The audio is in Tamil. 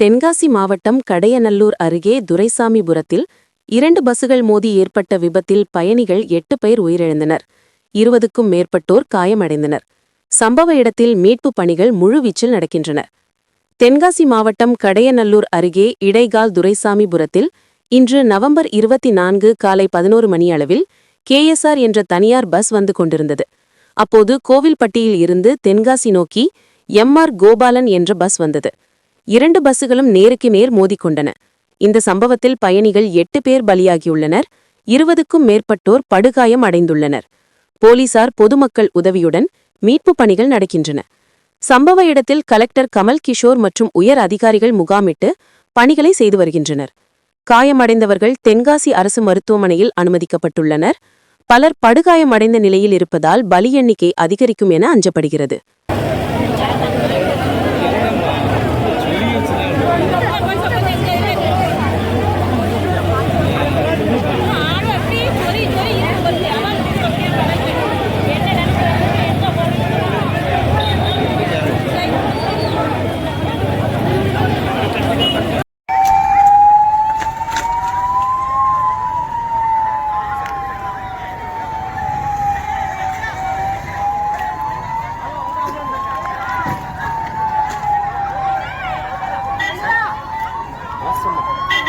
தென்காசி மாவட்டம் கடையநல்லூர் அருகே துரைசாமிபுரத்தில் இரண்டு பஸ்ஸுகள் மோதி ஏற்பட்ட விபத்தில் பயணிகள் எட்டு பேர் உயிரிழந்தனர். இருபதுக்கும் மேற்பட்டோர் காயமடைந்தனர். சம்பவ இடத்தில் மீட்புப் பணிகள் முழுவீச்சில் நடக்கின்றன. தென்காசி மாவட்டம் கடையநல்லூர் அருகே இடைகால் துரைசாமிபுரத்தில் இன்று நவம்பர் இருபத்தி நான்கு காலை பதினோரு மணி அளவில் கேஎஸ்ஆர் என்ற தனியார் பஸ் வந்து கொண்டிருந்தது. அப்போது கோவில்பட்டியில் இருந்து தென்காசி நோக்கி எம்ஆர் கோபாலன் என்ற பஸ் வந்தது. இரண்டு பஸ்ஸுகளும் நேருக்கு நேர் மோதிக்கொண்டன. இந்த சம்பவத்தில் பயணிகள் எட்டு பேர் பலியாகியுள்ளனர். இருபதுக்கும் மேற்பட்டோர் படுகாயம் அடைந்துள்ளனர். போலீசார் பொதுமக்கள் உதவியுடன் மீட்புப் பணிகள் நடக்கின்றன. சம்பவ இடத்தில் கலெக்டர் கமல் கிஷோர் மற்றும் உயர் அதிகாரிகள் முகாமிட்டு பணிகளை செய்து வருகின்றனர். காயமடைந்தவர்கள் தென்காசி அரசு மருத்துவமனையில் அனுமதிக்கப்பட்டுள்ளனர். பலர் படுகாயமடைந்த நிலையில் இருப்பதால் பலி எண்ணிக்கை அதிகரிக்கும் என அஞ்சப்படுகிறது. Nossa, mano.